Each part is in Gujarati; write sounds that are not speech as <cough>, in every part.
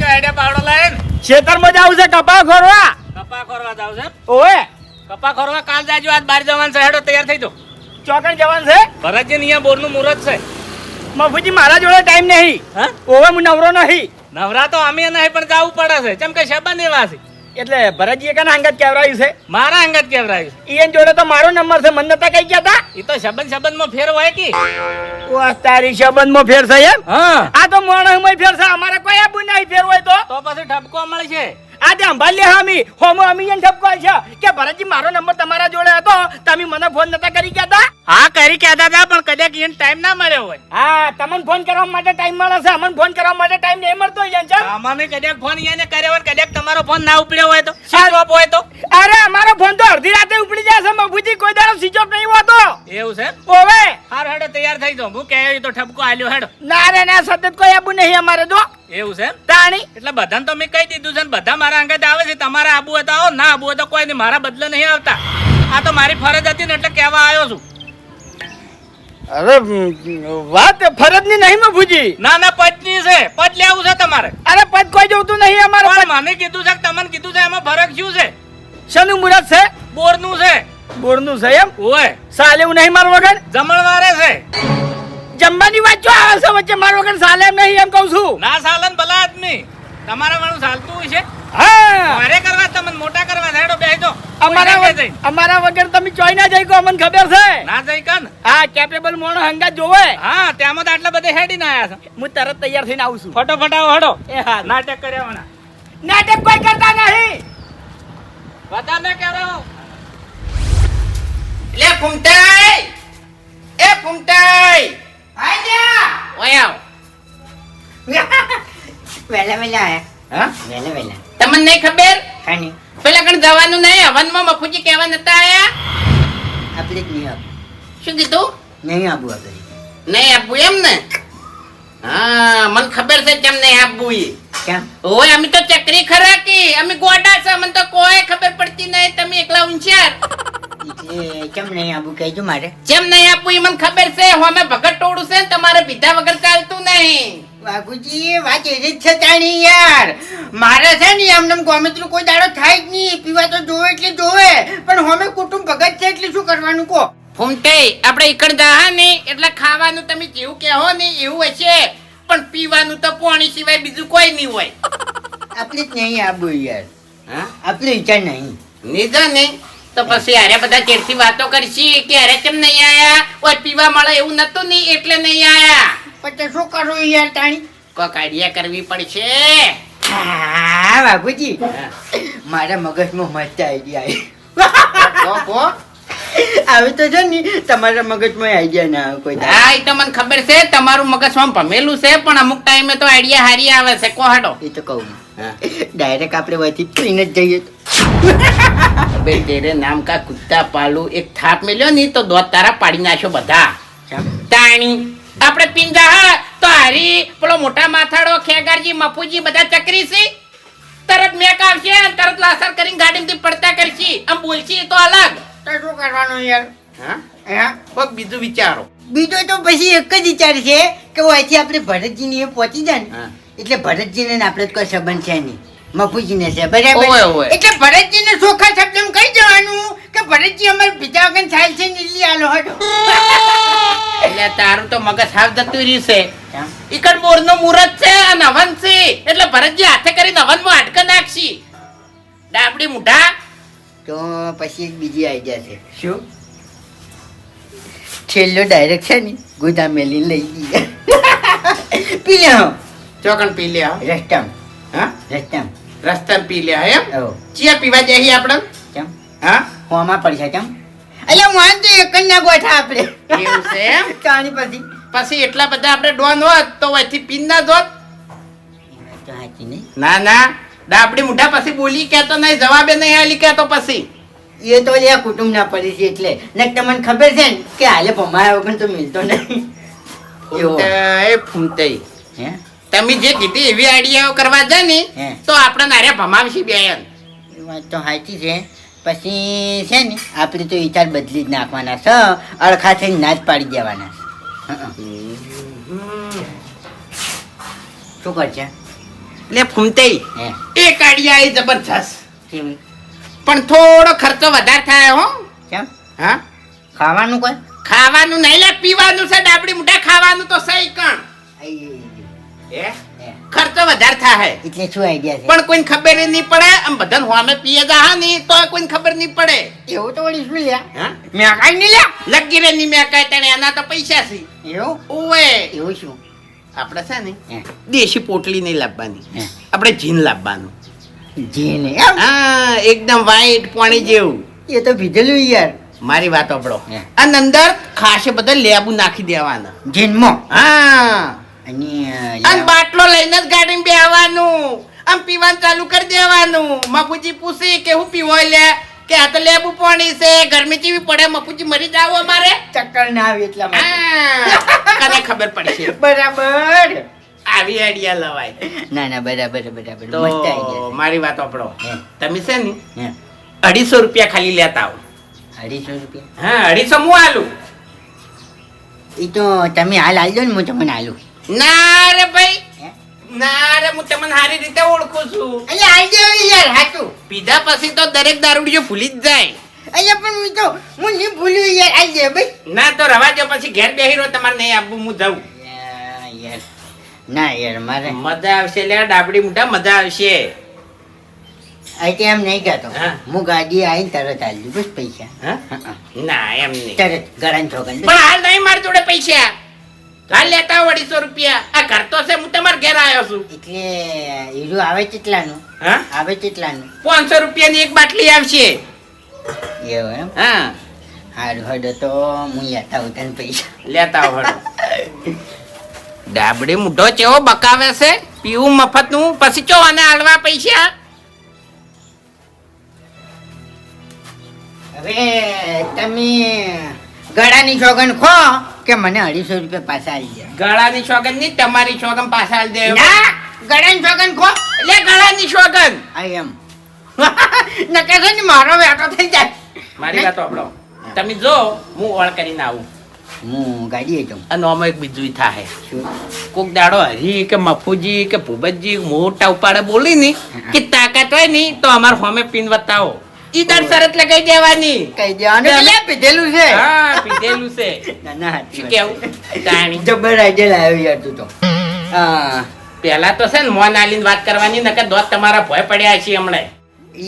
ચો આઈડિયા પાવડો લઈને ખેતરમાં જાવ છે કપા ખોરવા? કપા ખોરવા જાવ છે ઓએ કપા ખોરવા કાલ જાજો આજ બાર જવાનું છે હેડો તૈયાર થઈ જો ચોકણ જવાનું છે? ભરતજી અહીંયા બોરનું મુહૂર્ત છે. મફુજી મારા જોડે ટાઈમ નહીં. હા? ઓવે હું નવરો નહીં. નવરા તો અમે નહીં પણ જાવું પડે છે. કેમ કે શબન એવા છે. એટલે ભરતજી કના અંગત કેવરાયું છે? મારા અંગત કેવરાયું ઈયન જોડે તો મારો નંબર છે મને નતા કઈ ગયા તા? છે એ તો સંબંધ સંબંધમાં ફેર હોય કે. ઓ તારી સંબંધમાં ફેર છે એમ? હા. આ તો મોણસમાં ફેર છે અમારે કોઈ આબુ નહીં ફેર હોય તો? તો પછી ઠપકો મળશે. આ અંબાલ લે હામી. હોમો અમી એને ઠપકો છે. કે ભરતજી મારો નંબર તમારા જોડે હતો. તમે મને ફોન નતા કરી ગયા તા હા કરી કહેતા હતા પણ કદાચ એન ટાઈમ ના મળ્યો હોય. હા તમને ફોન કરવા માટે ટાઈમ મળે છે. અમને ફોન કરવા માટે ટાઈમ નહીં મળતો હોય છે અમાને કદાચ ફોન એને કર્યો હોય કદાચ તમારો ફોન ના ઉપડ્યો હોય તો. સ્વિચ હોય તો? અરે અમારો ફોન તો અડધી રાતે ઉપડી જાય છે. મફુજી કોઈ દાડો સ્વિચ ઓફ નહીં હોતો. એવું છે? ઓવે. હાર હેડો તૈયાર થઈ જાઓ. હું કહે તો ઠપકો આલ્યો હેડો. ના રે ના સતત કોઈ આબુ નહીં અમારે તો એવું છે? તાણી. એટલે બધાને તો મેં કહી દીધું છે ને બધા મારા અંગત આવે છે. તમારા આબુ હતા આવો ના આબુ હતા કોઈ નહીં મારા બદલે નહીં આવતા. આ તો મારી ફરજ હતી ને એટલે કહેવા આવ્યો છું. અરે વાત ફરજની નહીં ભૂજી. ના ના પચની છે. પદ લેવું છે તમારે. અરે પદ કોઈ જોતું નહીં અમારે પણ મને કીધું છે કે તમને કીધું છે એમાં ફરક શું છે? શેનું મુરત છે? બોરનું છે. બોરનું છે એમ? ઓય. સાલે એવું નહીં મારું વગર? જમણવારે છે. જમવાની વાત જો આવે છે વચ્ચે મારો વગર સાલે એમ નહીં એમ કહું છું. ના સાલન ભલા આદમી. તમારા વાળું ચાલતું હોય છે? હા. મારે કરવા તમને મોટા કરવા. હેડો બેસી જાઓ. અમારા ના. અમારા વગર તમે ચોઈ ના જઈ કો અમને ખબર છે. ના જઈ કન હા કેપેબલ મોણો હંગા જોવે. હા તેમાં તો આટલા બધા હેડી ના આયા છે. હું તરત તૈયાર થઈને આવું છું. ફટોફટ આવો હડો. એ હા. નાટક કર્યા વણા. નાટક કોઈ કરતા નહીં. બધાને કરો. લે ફૂમતાઈ એ ફૂંટાઈ વેલા વેલા આયા હા વેલા વેલા તમને નહીં ખબર ખાની પેલા કણ જવાનું નહીં હવનમાં મફુજી કહેવા નતા આયા આપણે જ નહીં શું કીધું નહીં આપવું આપણે નહીં આપવું એમ ને હા મને ખબર છે કેમ નહીં આપવું એ કેમ? ઓય અમે તો ચકરી ખરા કી. અમે ગોડા છે મને તો કોઈ ખબર પડતી નહીં. તમે એકલા ઊંચાર કેમ નહીં આપવું? કહેજો મારે. જેમ નહીં આપવું એ મને ખબર છે. હોમે ભગત ટોળું છે તમારે પીધા વગર ચાલતું નહીં. બાપુજી વાત એવી જ છે તાણી યાર. મારે છે ને એમને ગોમિત્રું કોઈ દાડો થાય જ નહીં. પીવા તો જોવે એટલે જોવે. પણ હોમે કુટુંબ ભગત છે એટલે શું કરવાનું કહો? ફૂમતે આપણે ઈકણ જાહા ને એટલે ખાવાનું તમે જેવું કહો ને એવું હશે. પણ પીવાનું તો પાણી સિવાય બીજું કોઈ નહીં હોય. આપણે જ નહીં આબુ યાર. હા? આપણે વિચાર નહીં. નીજા ને? તો પછી અરે બધા ચેરથી વાતો કરશી કે અરે કેમ નહીં આયા? ઓય પીવા મળે એવું નતું નહીં એટલે નહીં આયા. પણ શું કરું યાર તાણી? કોક આઈડિયા કરવી પડશે. હા બાપુજી. મારા મગજમાં મસ્ત આઈડિયા કો આવે તો છે ને તમારા મગજમાં આઈડિયા ના આવે કોઈ હા એ તો મને ખબર છે તમારું મગજમાં ભમેલું છે પણ અમુક ટાઈમે તો આઈડિયા હારી આવે છે કો હડો. એ તો કહું. ડાયરેક્ટ આપણે વહીથી પીને જ જઈએ બે તેરે નામ કા કુત્તા પાલું એક થાપ મેલ્યો ને તો દોત તારા પાડી નાખ્યો બધા? તાણી આપણે પિંજા હા તો હારી પેલો મોટા માથાડો ખેગારજી મફુજી બધા ચકરી છે. તરત મેક આવશે તરત લાસર કરીને ગાડીમાંથી પડતા કરશી. આમ બોલશી તો અલગ. તો શું કરવાનું યાર? હા? હા? કોક બીજું વિચારો. બીજો તો પછી એક જ વિચાર છે કે અહીંથી આપણે ભરતજીની એ પહોંચી જાય ને એટલે ભરતજીને ને આપણે કોઈ સંબંધ છે નહીં. મફુજીને છે બરાબર. એટલે ભરતજીને ચોખ્ખા શબ્દ કહી જવાનું કે ભરતજી અમારે બીજા વગર થાય છે નીલી આલો એટલે તારું તો મગજ હાવ જતું રહ્યું છે. કેમ? મોર નો મુહૂર્ત છે અને હવન છે એટલે ભરતજી હાથે કરીને હવનમાં માં નાખશી. ડાબડી મુઢા તો પછી એક બીજી આઈડિયા છે. શું? છેલ્લો ડાયરેક્ટ છે ને ગુદા મેલી લઈ ગઈ. પી લે હો ચોકન પી લે રસ્તમ. હા? રસ્તમ. રસ્તમ પી લે એમ? ચિયા પીવા જઈએ આપણે? કેમ હા? હોમાં પડશે કેમ એટલે હું તો એક જ ના ગોઠા આપણે. એવું છે એમ? કાણી પછી. પછી એટલા બધા આપણે ડોન હોત તો અહીંથી પીન ના દોત તો નહીં. ના ના. ડાબડી મુઢા પછી બોલી કેતો નહીં જવાબે નહીં આલી કેતો પછી. એ તો લે કુટુંબ ના પડી છે એટલે. ને તમને ખબર છે ને કે હાલે ભમાયા વગર તો મિલતો નહીં. એ ફૂમતઈ હે? તમે જે કીધી એવી આઈડિયાઓ કરવા જાય ને તો આપણે નારે ભમાવશી બે વાત તો સાચી છે. પછી છે ને આપણે તો વિચાર બદલી જ નાખવાના છે. અડખા થઈને ના જ પાડી દેવાના. શું કરશે લે ફૂમતે. એ એક એ જબરજસ્ત પણ થોડો ખર્ચો વધારે થાય હો. કેમ? હા? ખાવાનું કોઈ? ખાવાનું નહીં લે પીવાનું છે ડાબડી મુઠા ખાવાનું તો સહી કણ. ખર્ચો વધારે થાય એટલે શું આઈડિયા છે? પણ કોઈને ખબર નહીં પડે આમ બધાને હોમે પીએ જા હા નહીં તો કોઈને ખબર નહીં પડે. એવું તો વળી શું લ્યા? હા? મેં કાઈ નહીં લ્યા. લગી રે નહીં મેં કાંઈ તને એના તો પૈસા છે. એવું? ઓવે એવું શું? આપણે છે ને દેશી પોટલી નહીં લાવવાની. આપણે જીન લાવવાનું. જીન હા એકદમ વાઈટ પાણી જેવું. એ તો પીધેલું યાર. મારી વાત આપણો. અને અંદર ખાસે બધા લેબુ નાખી દેવાના. જીનમાં? હા. અને બાટલો લઈને જ ગાડી બેહવાનું. આમ પીવાનું ચાલુ કરી દેવાનું. બાપુજી પૂછી કે હું પીવો લે? કે આ તો લેબુ પાણી છે ગરમી ચીવી પડે મફુજી મરી જાવ અમારે. ચક્કર ના આવી એટલા માટે. કને ખબર પડશે? <laughs> બરાબર. આવી આઈડિયા લવાય. ના ના બરાબર બરાબર. તો મારી વાત આપણો તમે છે ને અઢીસો રૂપિયા ખાલી લેતા આવો. અઢીસો રૂપિયા? હા અઢીસો હું આલું? એ તો તમે હાલ આલજો ને હું તમને આલું. ના રે ભાઈ? ના રે હું તમને સારી રીતે ઓળખું છું. અહીંયા આલજો યાર હાચું. પીધા પછી તો દરેક દારૂડિયો ભૂલી જ જાય. અહીંયા પણ હું તો હું નહીં ભૂલ્યું યાર આલજે ભાઈ. ના તો રવા દો પછી ઘેર બેહી રહ્યો તમારે નહીં આપવું હું જાઉં. યાર ના યાર મારે મજા આવશે લે ડાબડી મોટા મજા આવશે. અહીં એમ નહીં કહેતો હા. ગાડી આવીને તરત આવી બસ પૈસા. ના એમ નહીં. તરત ગળાને છોકરી પણ હાલ નહીં મારી જોડે પૈસા. હાલ લેતા આવો અઢીસો રૂપિયા. આ ઘર તો છે હું તમારા ઘેર આવ્યો છું. એટલે હીરું આવે કેટલાનું? હા? આવે કેટલાનું? પાંચસો રૂપિયાની એક બાટલી આવશે. એવું એમ? હા. હારું હડો તો હું લેતા આવું તને પૈસા. લેતા આવો હડો. <laughs> ડાબડી મૂઢો ચેવો બકાવે છે? પીવું મફતનું? પછી ચો અને આલવા પૈસા? હવે તમે ગળાની છોગન ખો કે મને અઢીસો રૂપિયા પાછા આવી જાય ગળાની સોગનની તમારી સોગન પાછા આવી દે ના ગળાની છોગન ખો. લે ગળાની સોગન આઈ એમ. <laughs> નકે છે ને મારો વેટો થઈ જાય. મારી વાતો આપણો તમે જો હું ઓળ કરીને આવું. હું ગાડીએ જાઉં. અને આમાં એક બીજું થાય. કોક દાડો હરી કે મફુજી કે ભૂપતજી મોટા ઉપાડે બોલી ની કે તાકાત હોયની તો અમાર હોમે પીન બતાવો ઈ દર શરત લગાઈ દેવાની. કઈ દેવાનું? એટલે પીધેલું છે. હા પીધેલું છે. <laughs> ના ના શું કેવું? તાણી જબર આઈડિયા લાવ્યો યાર તું તો. હા. પેલા તો છે ને મોન આલીને વાત કરવાની નકર દોત તમારા ભય પડ્યા છે હમણાં.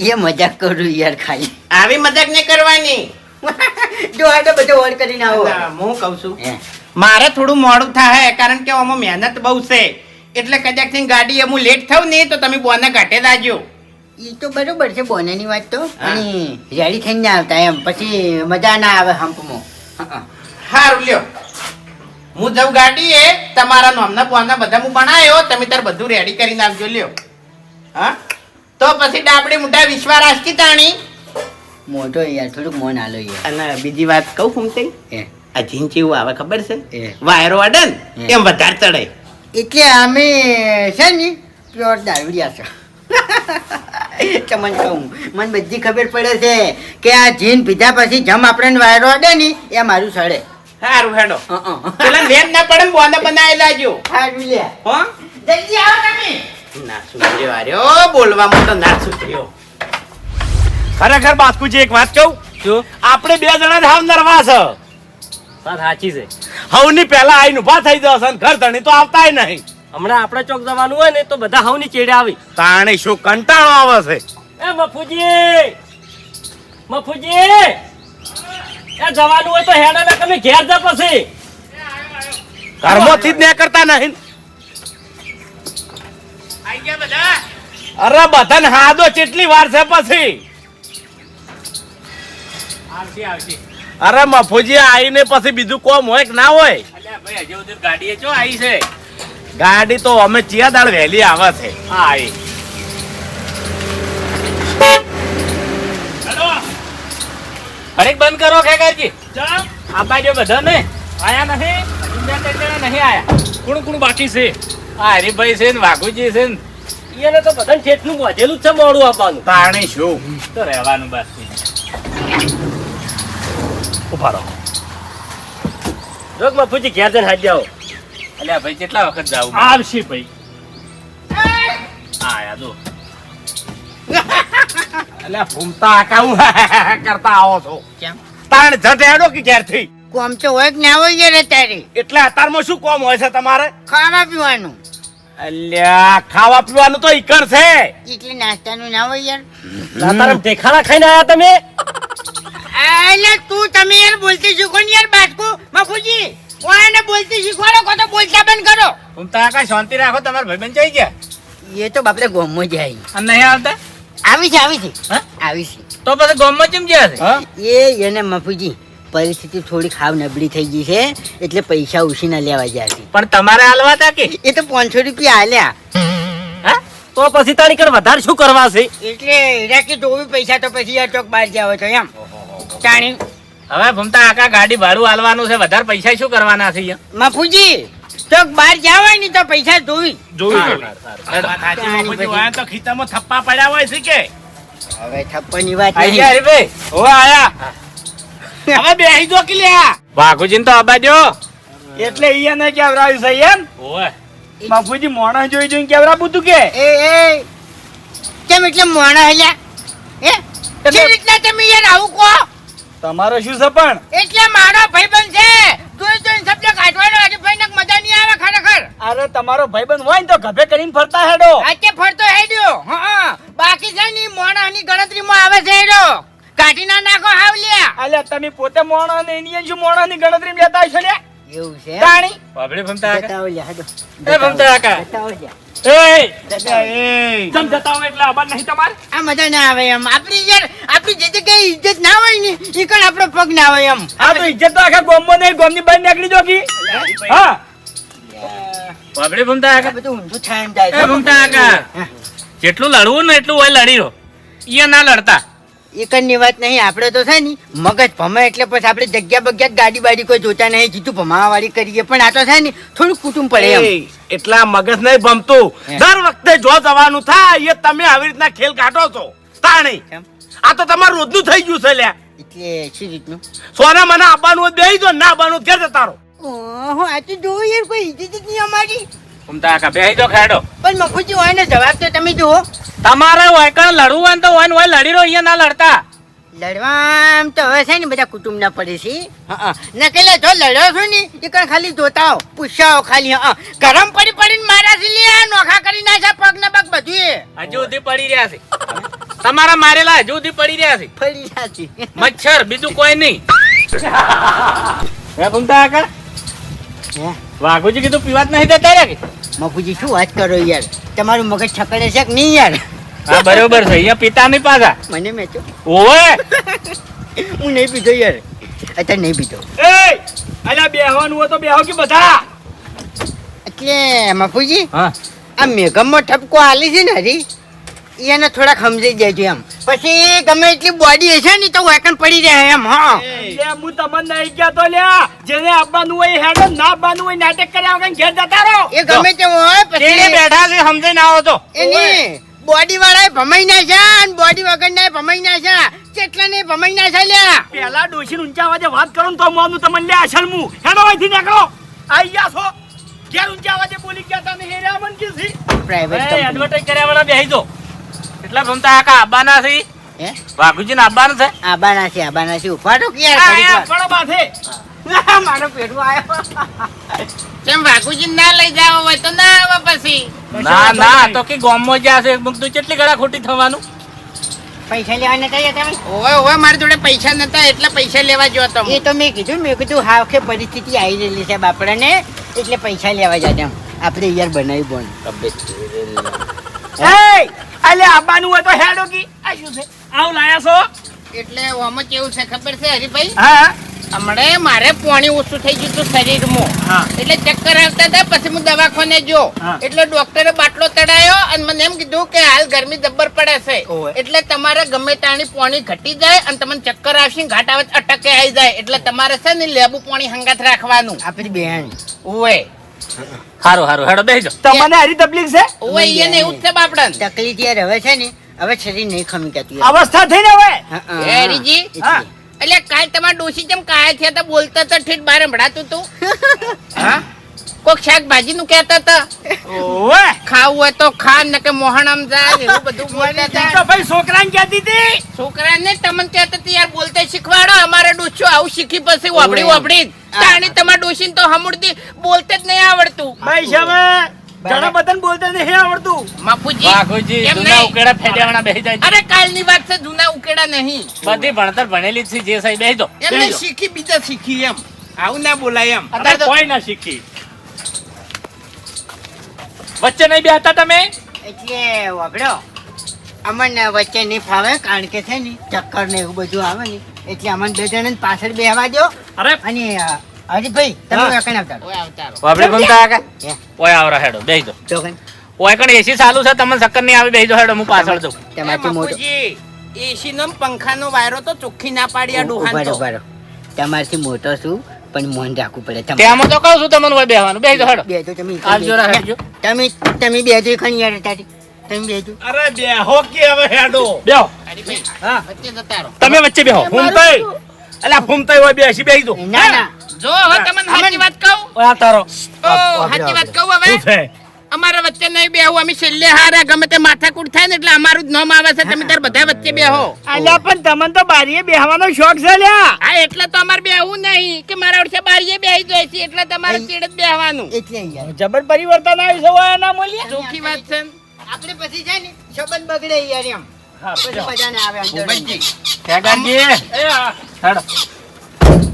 એ મજાક કરું યાર ખાલી. આવી મજાક નહીં કરવાની. જો તો બધો ઓળ કરીને આવો. હું કહું છું. મારે થોડું મોડું થાય કારણ કે આમાં મહેનત બહુ છે. એટલે કદાચ ગાડી હું લેટ થઉં ને તો તમે બોને ઘાટે દાજો ઈ તો બરોબર છે બોનેની વાત તો. અને રેડી થઈને ના આવતા એમ. પછી મજા ના આવે હંપમાં. હારું લ્યો. હું જઉં ગાડી એ તમારા નામના બોના બધા હું બનાવ્યો તમે તાર બધું રેડી કરીને આવજો લ્યો. હા? તો પછી ડાબડી મોટા વિશ્વા રાજકી તાણી. મોટો યાર થોડુંક મોન આલો યાર. અને બીજી વાત કહું હું તઈ? આ જેવું આવે ખબર છે? એ. વાયરો વાડન એમ વધારે ચડે એટલે અમે છે ને પ્યોર દારૂડિયા છો. <laughs> <laughs> તમને કહું મને બધી ખબર પડે છે કે આ જીન પીધા પછી જમ આપણે વાયરો અડે ને એ મારું સડે. સારું હેડો. પેલા વેમ ના પડે બોલે બોને બનાવી લાજો સારું લે. હો? જલ્દી આવો તમે. ના સુધર્યો આર્યો બોલવામાં તો ના સુધર્યો ખરેખર બાસ્કુજી એક વાત કહું? જો. આપણે બે જણા જ હાવ નરવા સાચી છે. હવની પહેલા આઈને ઊભા થઈ જશે અને ઘર ધણી તો આવતાય નહીં. હમણાં આપણે ચોક જવાનું હોય ને તો બધા હવની ચેડે આવી. તાણે શું કંટાળો આવે છે? એ મફુજી! મફુજી! એ જવાનું હોય તો હેડા ને તમે ઘેર જા પછી. ઘરમાંથી જ ને કરતા નહીં. આઈ ગયા બધા? અરે બધાને હાદો કેટલી વાર છે પછી? આવશે આવશે. અરે મફુજી આવીને પછી બીજું કોમ હોય કે ના હોય? અલ્યા ભાઈ હજુ સુધી ગાડીએ ચો આવી છે? ગાડી તો અમે ચિયા દાળ વહેલી આવે છે. હા આવી. હરેક બંધ કરો ખેગારજી. આ બાજુ બધા ને આયા નથી? નહીં આયા. કોણ કોણ બાકી છે? આ હરીભાઈ છે ને વાઘુજી છે ને. એને તો બધાને ઠેઠનું વધેલું જ છે મોડું આપવાનું તાણે શું? તો રહેવાનું બસ ઊભા રહો. રોગમાં પૂછી ઘેર જઈને હાથ જાઓ અલ્યા ભાઈ કેટલા વખત જાવ આવશે ભાઈ. આયા યાદો એટલે ફૂમતા આકા હું <laughs> કરતા આવો છો. કેમ? તાણ જટ હેડો કે ઘેરથી? કોમ તો હોય કે ના હોય રે તારી એટલે અત્યારમાં શું કોમ હોય છે તમારે? ખાવા પીવાનું. અલ્યા ખાવા પીવાનું તો ઈકર છે. એટલે નાસ્તાનું ના હોય યાર. તારા દેખાડા ખાઈને આયા તમે? એટલે તું તમે યાર બોલતી શીખો કોણ યાર બાટકો મફુજી ઓને બોલતી શીખવાડો કો તો બોલતા બંધ કરો. હું તા આકા શાંતિ રાખો તમારા ભાઈબંધ જઈ ગયા? એ તો બાપરે ગોમો જાય અને નહીં આવતા? આવી છે આવી છે. હા? આવી છે. તો પછી ગોમો ચેમ ગયા છે? એ એને મફુજી પરિસ્થિતિ થોડી ખાવ નબળી થઈ ગઈ છે એટલે પૈસા ઉછીના લેવા ગયા છે. પણ તમારે હાલવા હતા કે? એ તો પાંચસો રૂપિયા હાલ્યા. હા? તો પછી તારી કર વધારે શું કરવા છે? એટલે રાખી જોવી પૈસા તો પછી આ ચોક બહાર જાવ તો એમ. જાણી હવે ભમતા આકા ગાડી ભાડું હાલવાનું છે વધારે પૈસા શું કરવાના છે માફુજી તો બહાર જવાય ને તો પૈસા જોવી. વાયા તો ખીચામાં થપ્પા પડ્યા હોય છે કે? હવે થપ્પડની વાત આઈ નહીં. ગયા હરીભાઈ ઓ આયા. હવે બેહી જો કે લ્યા. વાઘુજીને તો આબાજો એટલે ઈ ને કેવરાવ્યું છે એમ? ઓય. બાપુજી મોણા જોઈ જોઈને કેવરાવું તું કે? એ એ. કેમ એટલે મોણા હલ્યા? હે? કેવી રીતના તમે યાર આવું કહો? તમારો શું છે પણ? એટલે મારો ભાઈબંધ છે. જોઈ જોઈને શબ્દ કાઢવાનો આજે ભાઈને મજા નહીં આવે ખરેખર. અરે તમારો ભાઈબંધ હોય ને તો ગભે કરીને ફરતા હેડો. આજે ફરતો હેડ્યો. હા બાકી છે ને મોણાની ગણતરીમાં આવે છે હેડો. કાઢી ના નાખો હાવલિયા અલ્યા તમે પોતે મોણા ને એની શું મોણા ની ગણતરી લેતા હશો લ્યા? એવું છે તાણી. બાપડે ભમતા આકા. બતાવો લ્યા હેડો એ ભમતા આકા. બતાવો લ્યા એ એ. જમ એટલે આબાદ નહીં તમારે? આ મજા ના આવે એમ. આપણી યાર આપણી જે જગ્યાએ ઇજ્જત ના હોય ને એ કણ આપણો પગ ના આવે એમ. આ તો ઇજ્જત તો આખા ગોમમાં નહીં ગોમની બહાર નીકળી જો કી. હા. બાપડે ભમતા આકા. બધું ઊંધું થાય એમ જાય. ભમતા આકા. જેટલું લડવું ને એટલું હોય લડી રહો. ઈ ના લડતા. એકની વાત નહીં આપણે તો થાય ને મગજ ભમે એટલે પછી આપણે જગ્યા બગ્યા ગાડી બાડી કોઈ જોતા નહીં જીતું ભમાવા વાળી કરીએ. પણ આ તો થાય ને થોડું કુટુંબ પડે એટલા મગજ નહીં ભમતું. દર વખતે જો જવાનું થાય એ તમે આવી રીતના ખેલ કાઢો છો. તાણી? આ તો તમારું રોજનું થઈ ગયું છે લ્યા. એટલે શું રીતનું? સોના મને આપવાનું હોય બેહી જો ના આપવાનું કે ઘેર જતા રહો. આ તો જોવું કોઈ ઇજ્જત જ નહીં અમારી. ભમતા આકા બેહી તો ખેડો. પણ મફુજી હોય ને જવાબ તો તમે જુઓ. તમારે હોય કણ લડવું હોય ને તો હોય ને હોય લડી રહો અહીંયા ના લડતા. લડવા આમ તો હવે છે ને બધા કુટુંબ ના પડે છે હા. ને જો લડ્યો છો ને એ કણ ખાલી જોતા હો પૂછાઓ ખાલી હા ગરમ પડી પડીને મારા છે લે નોખા કરી નાખ્યા પગ ને પગ બધું એ હજુ સુધી પડી રહ્યા છે. તમારા મારેલા હજુ સુધી પડી રહ્યા છે. મચ્છર બીજું કોઈ નહીં. હે ભમતા વાઘુજી કીધું પીવાત નહીં દેતા રે કે? મફુજી શું વાત કરો યાર? તમારું મગજ છકડે છે કે નહીં યાર? હા બરોબર છે. અહીંયા પિતા નહીં પાછા. મને મેચો ઓવે! હું નહીં પીધો યાર. અત્યારે નહીં પીધો. એ! અલ્યા બેહવાનું હોય તો બેહો કે બધા? એટલે મફુજી હા. આ મેઘમમાં ઠપકો આલી છે ને હરી એને થોડાક સમજી છે એમ. પછી ગમે એટલી બોડી હશે ને તો વેકન પડી રહે એમ હા. લે હું તમને નહીં કહેતો લ્યા જેને આપવાનું હોય હેડો ના આપવાનું હોય નાટક કર્યા વગર ઘેર જતા રહો. એ ગમે તે હોય પછી બેઠા છે સમજીને આવો તો એની બોડી વાળા ભમાઈ ના છે અને બોડી વગર ના ભમાઈ ના છે કેટલા ને ભમાઈ ના છે લ્યા. પેલા ડોશી ઊંચા વાજે વાત કરો ને તો મોનું તમને લે અસલ મુ. હેડો અહીંથી નીકળો. આઈ ગયા છો. ઘેર ઊંચા વાજે બોલી ગયા તમે હેરા મન કે છે પ્રાઇવેટ એ કંપની એડવર્ટાઈઝ કર્યા વાળા બેહી જો એટલા ભમતા આકા આબાના છે હે? વાઘુજીને આબાનું છે? આબાના છે આબાના છે. ઉપાડો કે યાર બાથે મારો પેટું આવ્યો કેમ વાઘુજી ના લઈ જાવ હોય તો ના આવે પછી? ના ના તો કે ગોમમાં જ્યાં છે તું કેટલી ગળા ખોટી થવાનું? પૈસા લેવા નતા તમે? ઓવે ઓવે મારી જોડે પૈસા નતા એટલે પૈસા લેવા ગયો તો એ તો મેં કીધું મેં કીધું હા કે પરિસ્થિતિ આવી રહેલી છે બાપડાને એટલે પૈસા લેવા જાય એમ આપણે યાર બનાવી બોન એ! અલે આબાનું હોય તો હેડો કી. આ શું છે? આવ લાયા છો? એટલે ઓમાં કેવું છે ખબર છે હરીભાઈ? હા. હમણે મારે પાણી ઓછું થઈ ગયું હતું શરીરમાં. એટલે ચક્કર આવતા હતા પછી હું દવાખાને જો. એટલે ડોક્ટરે બાટલો તડાયો અને મને એમ કીધું કે હાલ ગરમી દબ્બર પડે છે. એટલે તમારે ગમે તાણી પાણી ઘટી જાય અને તમને ચક્કર આવશે ઘાટા આવે અટકે આવી જાય. એટલે તમારે છે ને લેબુ પાણી હંગાત રાખવાનું. આપણી બેન. ઓવે. હારું હારું હેડો બેહી જાઓ તમને હારી તકલીફ છે? એને એવું છે બાપડન. તકલીફ યાર હવે છે ને હવે શરીર નહીં ખમી કાતું અવસ્થા થઈ ને હવે? હરીજી એટલે કાલ તમારા ડોશી જેમ કાયા થયા તા બોલતા તો ઠીક બાર સંભળાતું તું. <laughs> હા? કોક શાકભાજી નું કેતા હતા ખાવું હોય તો ખા ને કે મોહણમ જાય એવું બધું બોલતા ભાઈ છોકરાને કહેતી હતી? છોકરાને તમને કહેતા હતી યાર બોલતે શીખવાડો અમારે ડોસો આવું શીખી પછી વાપડી વાપડી તાણી તમારે ડોશીને તો હમુડતી બોલતે જ નહીં આવડતું. ભાઈ સાહેબ ઘણા બધાને બોલતા નથી આવડતું. બાપુજી વાઘુજી જૂના ઉકેડા ફેડ્યાવાના બેસી જાય અરે કાલની વાત છે જૂના ઉકેડા નહીં. બધી ભણતર ભણેલી છે જે સાહેબ બેસી દો એમને શીખી બીજા શીખી એમ. આવું ના બોલાય એમ. અત્યારે કોઈ ના શીખી. વચ્ચે નહીં બેહતા તમે? એટલે વગડો અમને વચ્ચે નહીં ફાવે કારણ કે છે ને ચક્કર ને એવું બધું આવે ને એટલે અમને બે જણ પાછળ બેહવા દો. અરે. અને હરીભાઈ તમે કઈ આવતા વાપરે ઘૂમતા આકા ઓય આવરા હેડો બેસી દો કઈ. ઓય કણ એસી ચાલુ છે તમને ચક્કર નહીં આવે બેસી દો હેડો હું પાછળ જઉં. તમારી મોટો એસી નો પંખાનો વાયરો તો ચોખ્ખી ના પાડી આ ડોહાન તો. તમારથી મોટો છું. પણ મોન રાખવું પડે. તમે ત્યાં તો કહું છું તમને ઓય બેહવાનું. દો હેડો. બે તો તમે આવજો હેડજો. તમે તમે બે તો ખણી યાર તારી. તમે બે તો અરે બેહો કે હવે હેડો? બેહો. હા. વચ્ચે જતા તમે વચ્ચે બેહો. ફૂમતાઈ. અલા ફૂમતાઈ હોય બેસી બેહી દો ના ના. જો હવે તમને સાચી વાત કહું? ઓય તારો ઓ સાચી વાત કહું હવે? અમારા વચ્ચે નહીં બેહવું અમે છેલ્લે હારા ગમે તે માથાકૂટ થાય ને એટલે અમારું જ નામ આવે છે તમે તાર બધા વચ્ચે બેહો. અલ્યા પણ તમને તો બારીએ બેહવાનો શોખ છે લ્યા હા એટલે તો અમારે બેહવું નહીં કે મારા વર્ષે બારીએ બેહી જાય છે એટલે તમારે ચીડ જ બેહવાનું. એટલે જબર પરિવર્તન આવી છે હોય એના મૂલ્ય ચોખ્ખી વાત છે. આપણે પછી છે ને સંબંધ બગડે યાર એમ. પછી બધાને આવે અંદર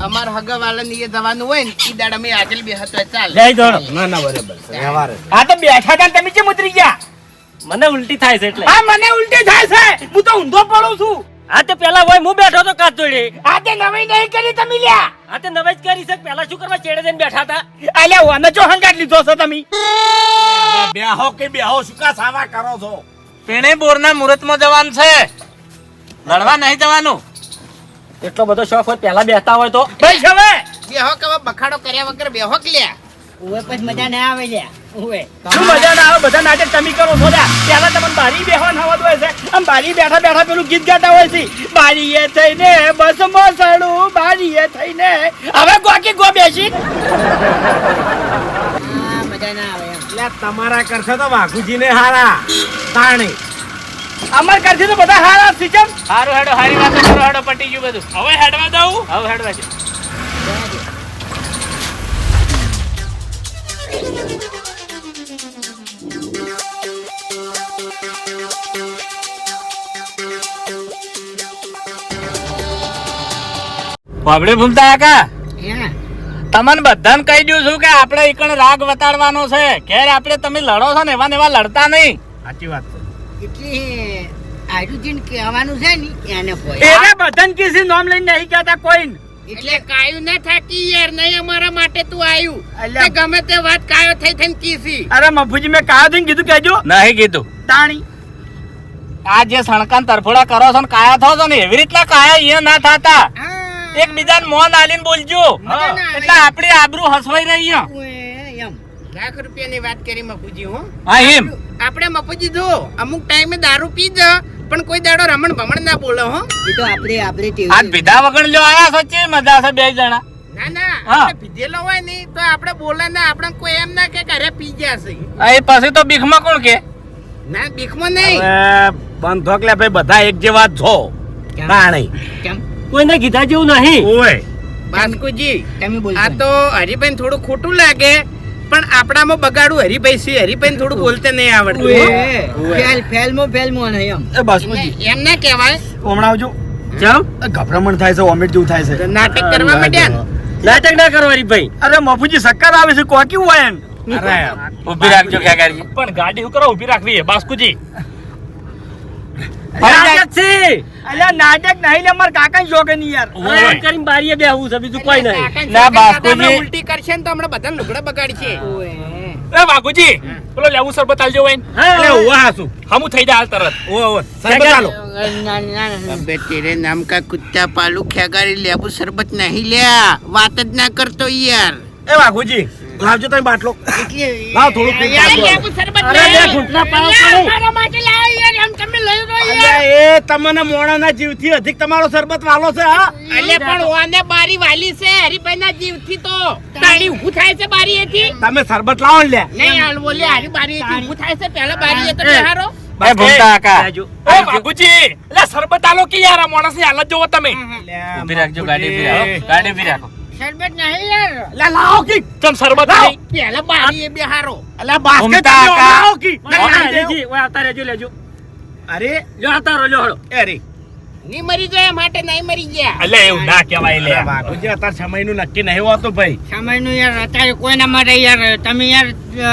અમાર હગાવાલાને ની જવાનું હોય ને ઈ દાડા અમે આગળ હોય ચાલ. જય દોડો ના ના બરાબર વ્યવહાર આ તો બેઠા હતા તમે કેમ ઉતરી ગયા? મને ઉલટી થાય છે એટલે. હા મને ઉલટી થાય છે. હું તો ઊંધો પડું છું. આ તે પેલા હોય હું બેઠો તો કાચ જોડે. આ તે નવી નહીં કરી તમે લ્યા. આ તે નવાઈ જ કરી છે. પેલા શું કરવા ચેડે જઈને બેઠા હતા? અલ્યા વાને જો હંગાટ લીધો છો તમે. બેહો કે બેહો શું કા સાવા કરો છો? પેણે બોરના મુહૂર્તમાં જવાનું છે. લડવા નહીં જવાનું. એટલો બધો શોખ હોય પેલા બેસતા હોય તો. ભાઈ હવે! બેહો કે હવે બખાડો કર્યા વગર બેહો કે લ્યા? ઉવે પછી મજા ના આવે લ્યા. ઉવે. શું મજા ના આવે? બધા નાટક તમે કરો છો લ્યા. પેલા તમને બારી બેહવાન હવા હોય છે. આમ બારી બેઠા બેઠા પેલું ગીત ગાતા હોય છે. બારીએ થઈને બસ મોસડું બારીએ થઈને. હવે ગોકી ગો બેસી. આ મજા ના આવે એટલે તમારા કરશે તો વાઘુજીને હારા. તાણી. અમાર કરશે તો બધા હારા સિસ્ટમ હારું હેડો હારી વાત કરો હેડો પટી ગયું બધું. હવે હેડવા દઉં? હવે હેડવા છે બાબડે ભૂલતા આકા હે તમને બધાને કહી દઉં છું કે આપણે એકણ રાગ વતાડવાનો છે. ઘેર આપણે તમે લડો છો ને એવા ને એવા લડતા નહીં. સાચી વાત. એટલે આયુજીન કહેવાનું છે ને એને કોઈ. એને બધાને કિસી નામ લઈને નહીં કહેતા કોઈ એટલે કાયું ના થાકી યાર નહીં અમારા માટે તું આવ્યું અલ્યા. ગમે તે વાત કાયો થઈ થઈને કીધી અરે મફુજી મેં કાયો થઈને કીધું કેજો નહીં કીધું. તાણી. આ જે સણકાન તરફોડા કરો છો ને કાયા થો છો ને એવી રીતના કાયા ના થતા. એક એકબીજાને મોન આલીને બોલજો. એટલે આપણી આબરૂ હસવાઈ રહી એમ. લાખ રૂપિયાની વાત કરી મફુજી હું. હા એમ આપણે મફુજી જો અમુક ટાઈમે દારૂ પી જ પણ કોઈ દાડો રમણ ભમણ ના બોલો હો. એ તો આપણે આપણે આજ ટેવ પીધા વગર લ્યો આયા સચ્ચે મજા છે બે જણા. ના ના આપણે પીધેલો હોય ને તો આપણે બોલે ના આપણે કોઈ એમ ના કે ઘરે પી ગયા છે. આ એ પછી તો બીખમાં કોણ કે? ના બીખમાં નહીં. બંધો કે ભાઈ બધા એક જેવા જ છો. તાણી કેમ? કોઈને કીધા જેવું નહીં. ઓય. બાસ્કુજી તમે બોલ આ તો હરિભાઈ થોડું ખોટું લાગે. પણ આપણામાં બગાડું હરિભાઈ છે. હરિભાઈ થોડું બોલતે નહીં આવડતું હો. ફેલ ફેલમો ફેલમો નહીં એમ. એ બસ એમ ના કહેવાય હમણાં આવજો. જાવ ગભરામણ થાય છે વોમિટ જેવું થાય છે. નાટક કરવા માંડ્યા. નાટક ના કરો હરીભાઈ. અરે મફુજી સક્કર આવે છે કોકી હોય એમ? ઊભી રાખજો ખેગારજી પણ ગાડી શું કરો ઊભી રાખવી બાસ્કુજી. નાટક છે. અલ્યા નાટક નહીં લે મારા કાકા શોખ યાર. નાટક કરીને બારીએ બેહવું છે બીજું કોઈ નહીં. ના, છોકરા ઉલટી કરશે ને તો હમણાં બધા લુગડા બગાડશે. ઉવે. એ બાપુજી પેલો લેવું સરબત આલજો વઈન એટલે ઉવા હાસુ. હમું થઈ જાય હાલ તરત. ઓય ઓય સરબત ચાલો ના, ના, ના. અબે તેરે નામ કા કુત્તા પાલુ ખેગારી લેબુ શરબત નહીં લ્યા. વાત જ ના કરતો યાર. એ વાઘુજી લાવજો તમે બાટલો. લાવ થોડું પી શરબત અરે બે ઘૂંટના પાવ મારા માટે લાવો યાર, એમ તમે લઈ લો. યાર. એ તમને મોણાના જીવથી અધિક તમારો સરબત વાલો છે હા? અલે પણ ઓને બારી વાલી છે હરીભાઈના જીવથી તો. તાળી ઊભું થાય છે બારીએથી તમે સરબત લાવો લે. લ્યા નહીં હાલ હરી બારી એથી ઊભું થાય છે પહેલા બારીએ તો બેહારો. એ ભૂમતા કાકા લે સરબત આલો કે યાર આ માણસની હાલત જોવો તમે. ઊભી રાખજો ગાડી ઊભી રાખો. ગાડી ઊભી રાખો. શરબત નહીં યાર. લે લાવો કી. તમ સરબત નહીં? પહેલા બારીએ બેહારો અલ્યા બાસ્કેટ લાવો કી. ઓય આવતા રહેજી, ઓય આવતા રહેજો, લેજો. અરે? લ્યો, આવતા રો લ્યો, હળો. અરે ની મરી જાય માટે નહીં મરી ગયા. અલે એવું ના કહેવાય લે. બાપુજી અત્યારે સમયનું નક્કી નહીં હોતું ભાઈ. સમયનું યાર અત્યારે કોઈના માટે યાર તમે યાર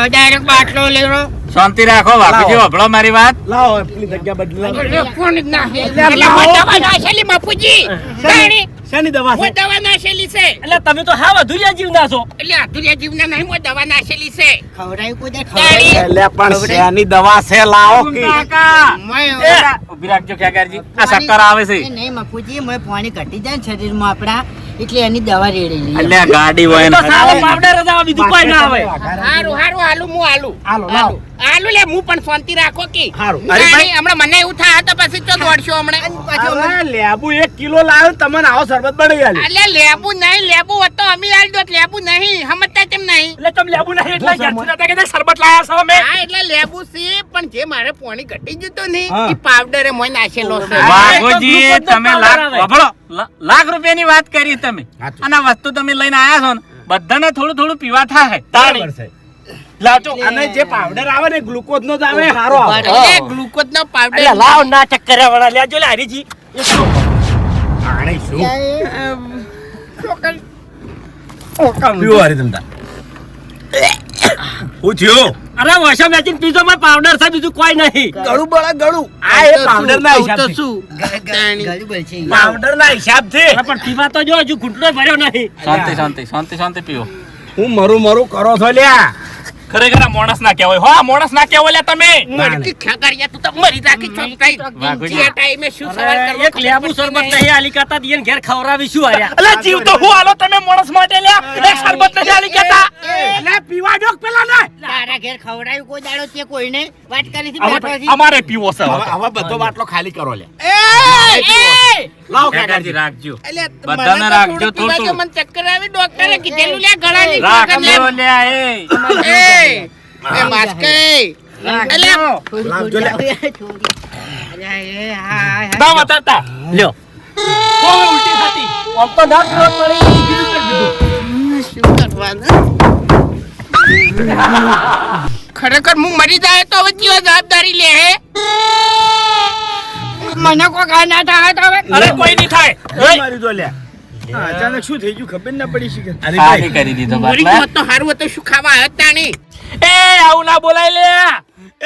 ડાયરેક્ટ બાટલો લેરો શાંતિ રાખો બાપુજી. વભળો મારી વાત. લાવો પેલી જગ્યા બદલી લાવો. ફોન જ ના એટલે બાપુજી. શેની દવા છે? દવા નાખેલી છે. એટલે તમે તો હા વધુ જીવના છો એટલે અધુરિયા જીવના નહીં હું દવા નાખેલી છે. ખવડાય કોઈ દે. એટલે પણ શેની દવા છે લાવો કી? કાકા મેં- એ, રાખજો ખેગારજી આ ચક્કર આવે છે. નહીં મફુજી મય પાણી ઘટી જાય શરીરમાં આપણા એટલે એની દવા રેડેલી એટલે ગાડી હોય ને તો સાલો પાવડર જ આવે, બીજું કોઈ ના આવે. હારું હારું હાલું હું હાલું. હાલો, લાવો. હાલું લે હું પણ શાંતિ રાખો કે હારું. અરે ભાઈ. હમણાં મને એવું થાય તો પછી તો દોડશો હમણાં અરે, લેબુ એક કિલો લાવ્યો તમને આવો સરબત બની ગયા એટલે લેબુ નહીં લેબુ હતો અમે આલી દો લેબુ નહીં સમજતા તેમ નહીં એટલે તમે લેબુ નહીં એટલે નતા કહેતા સરબત લાયા છો અમે હા એટલે લેબુ છે પણ જે મારે પાણી ઘટી જતો ને હા. એ પાવડરે મોય નાખેલો છે વાઘોજી તમે લાખ લાખ રૂપિયાની વાત કરી તમે. અને વસ્તુ તમે લઈને આયા છો ને બધાને થોડું થોડું પીવા થાય. લાવજો અને જે પાવડર આવે ને ગ્લુકોઝ નો જ આવે સારો આવે. ગ્લુકોઝ નો પાવડર લાવ ના ચક્કર વાળા લેજો લે હરીજી. આણે શું? છોકરા પીઓ હરી તમતા હું થયું અરે વોશો મેચિન પીજો માં પાવડર છે બીજું કોઈ નહીં. ગળું બળા ગળું. આ એ પાવડર ના તો હિસાબ શું? તાણી. ગળું છે. પાવડર ના હિસાબ છે પણ પીવા તો જો હજુ ઘૂંટડો ભર્યો નહીં. શાંતિ શાંતિ શાંતિ શાંતિ પીઓ હું મરું મરું કરો છો લ્યા. ખરેખર આ માણસ ના કહેવાય. હો આ માણસ ના કહેવાય લે તમે. મરતી ખેગારિયા તું તો મરી જાકી ચોકટાઈ. જે ટાઈમે શું સવાલ કરવો એક લેબુ શરબત નહીં. આલી કરતા દિયન ઘેર ખવડાવીશું આર્યા અલે જીવ તો હું આલો તમે માણસ માટે લે એક સરબત નથી આલી કહેતા એટલે પીવા દો પેલા ને તારા ઘેર ખવડાવ્યું કોઈ દાડો છે કોઈને? વાત કરી હતી હવે બેઠો છે. અમારે પીવો છે હવે. બધો બાટલો ખાલી કરો લે. એ, એ! લાવો કાકાજી. રાખજો. અલ્યા, બધાને રાખજો થોડું મને ચક્કર આવી ડોક્ટરે કીધેલું લે ગળાની રાખજો લે એ. એ એ માસ્કે લાવજો લે. ના વતાતા લ્યો. કોણ ઉલટી થતી? આમ તો ના પીવો પડી, કીધું કરી દીધું. શું કરવાનું? ખરેખર હું મરી જાય તો હવે કેવા જવાબદારી લે હે? મને કોઈ ના થાય તો હવે. અરે કોઈ નહીં થાય. મારી દો લ્યા અચાનક શું થઈ ગયું? ખબર ના પડી શકે અરે કરી દીધો ગયો તો હારું હતું શું ખાવા હતા તાણી એ આવું ના બોલાય લે.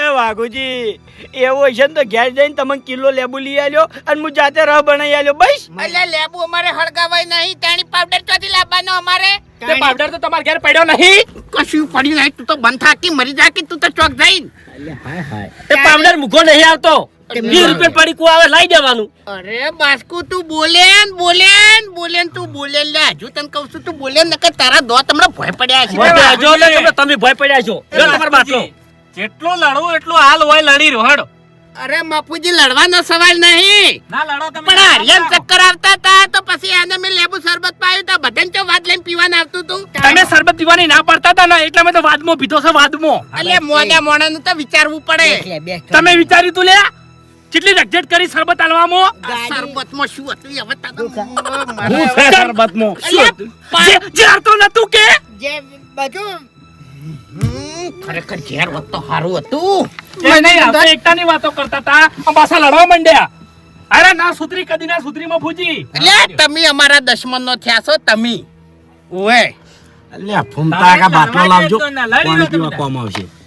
એ વાઘુજી એવો છે ને તો ઘેર જઈને તમે કિલો લેબુ લઈ આલ્યો અને હું જાતે રહ બનાવી આલ્યો. બસ. એટલે લેબુ અમારે હળગાવાય નહીં. તેની પાવડર ચોથી લાવવાનો અમારે? તે પાવડર તો તમારા ઘેર પડ્યો નહીં. કશું પડ્યું નહીં. તું તો બંધ થાકી મરી જા કે તું તો ચોક જઈને. એ પાવડર મૂકો નહીં આવતો. વીસ રૂપિયા પડી આવે લાઈ દેવાનું. અરે બાસ્કુ તું બોલે બોલે બોલે તું બોલે લે હજુ તને કહું છું તું બોલે ન તારા દો તમને ભય પડ્યા છે. મોઢે ને તમે- તમે ભય પડ્યા છો. લ્યો તમારો બાટલો. જેટલું લડવું એટલું હાલ હોય લડી રહ્યો અરે બાપુજી લડવાનો સવાલ નહીં. ના લડો તમે પણ હરિયમ ચક્કર આવતા હતા તો પછી આને મેં લેબુ શરબત પાયું તો. બધાને ચો વાત લઈને પીવાનું આવતું તું? તમે સરબત પીવાની ના પડતા હતા ને એટલે મેં તો વાદમો પીધો છે વાદમો. એટલે મોડા મોડા નું તો વિચારવું પડે. તમે વિચાર્યું તું લે કેટલી રગજેટ કરી સરબત આલવામાં? શરબતમાં શું હતું? હવે તને હું મારે છે સરબતમાં અલ્યા, પા- જે જે હારતો નતું કે? જે બધું. ખરેખર ઝેર હોત તો સારું હતું. નહીં આપણે એકતાની વાતો કરતા હતા. પાછા લડવા માંડ્યા. અરે ના સુધરી કદી ના સુધરીમાં ફૂજી એટલે તમે અમારા દશમન નો થયા છો તમે. ઓએ અલ્યા ફૂમતા કા બાટલો લાવજો. પાણી પીવા કોમ આવશે. એટલે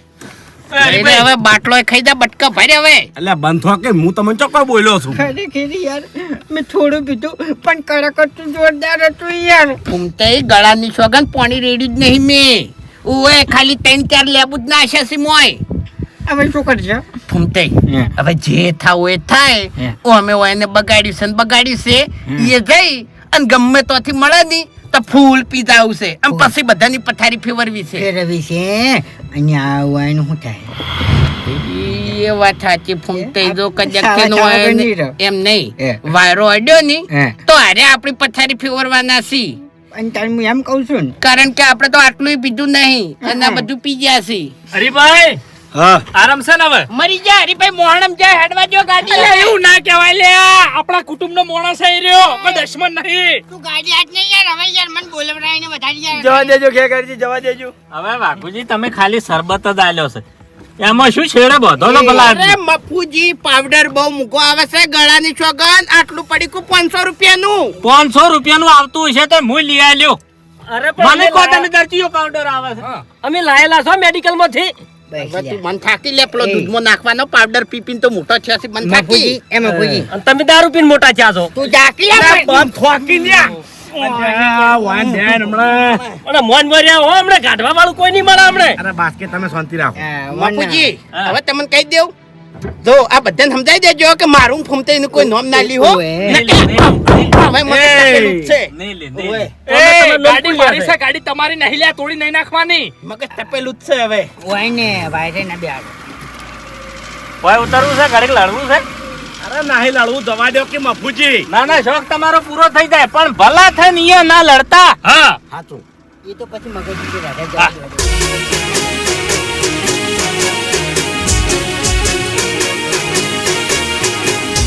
હવે બાટલો ખાઈ જા બટકા ભરે હવે. એટલે બંધ થો કે હું તમને ચોક્કસ બોલ્યો છું? ખરેખર યાર. મેં થોડું પીધું પણ કડક હતું જોરદાર હતું યાર. ઉમતે ગળાની સોગન પાણી રેડી જ નહીં મેં. ઓએ ખાલી ત્રણ ચાર લેબુ જ ના છે મોય. હવે શું કરજો? ફૂમતે હવે જે થાવ એ થાય. ઓ અમે એને બગાડ્યું છે બગાડ્યું છે. એ જઈ અને ગમે તોથી મળે નહીં. તો ફૂલ પીઝા આવશે આમ પછી બધાની પથારી ફેરવવી છે. ફેરવી છે? અહીંયા આવવાનું શું થાય? એ વાત સાચી ફૂમતે જો કદાચ. એમ નહીં. વાયરો અડ્યો ની તો અરે આપણી પથારી ફેરવવાના છી. અને તાર હું એમ કહું છું કારણ કે આપણે તો આટલું પીધું નહીં અને બધું પી ગયા છી. હરીભાઈ હા આરામ છે ને હવે? મરી જા હરીભાઈ મોહણમ જાય હેડવા જો ગાડી લે એવું ના કહેવાય લે આપણા કુટુંબનો માણસ આઈ રહ્યો. કોઈ દશમન નહીં. તું ગાડી હાથ નહીં યાર હવે યાર મને બોલવડાવીને વધારી જવા દેજો ખેગારજી જવા દેજો. હવે બાપુજી તમે ખાલી શરબત જ આલ્યો છે. એમાં શું છેડે બધો નો ભલા અરે મફુજી પાવડર બહુ મૂકો. આવે છે ગળાની ચોગન આટલું પડી કુ પાંચસો રૂપિયાનું. પાંચસો રૂપિયાનું આવતું હશે તો હું લઈ આલ્યો. અરે મને કહો તમે દર્દીઓ પાવડર આવે છે. અમે લાયેલા છો મેડિકલમાંથી. મન થાકી લે પેલો દૂધમાં નાખવાનો પાવડર પીપીને તો મોટો છે છે મન થાકી. મફુજી એ મફુજી અને તમે દારૂ પીને મોટા થયા છો. તું જાકી લે બંધ થોકી હમણે. વાળું કોઈ નહીં મળે હમણાં. બાસ્કેટ તમે શાંતિ રાખો. બાપુજી. હવે તમને કહી દેવું. જો આ બધાને સમજાઈ દેજો કે મારું ફૂમતે એનું કોઈ નામ ના લી હો ઓવે. નકર હવે મને તકલીફ છે. નહીં લે ઓવે. એ ગાડી મારી છે ગાડી તમારી નહીં લે તોડી નહીં નાખવાની. મગજ તપેલું જ છે હવે. ઓય ને વાયરે ના બે ભાઈ ઉતારવું છે ગાડી લડવું છે? અરે નાહી લડવું દવા દો કે મફુજી ના ના શોખ તમારો પૂરો થઈ જાય પણ ભલા થઈને અહીંયા ના લડતા. હા. સાચું એ તો પછી મગજ જવા દો.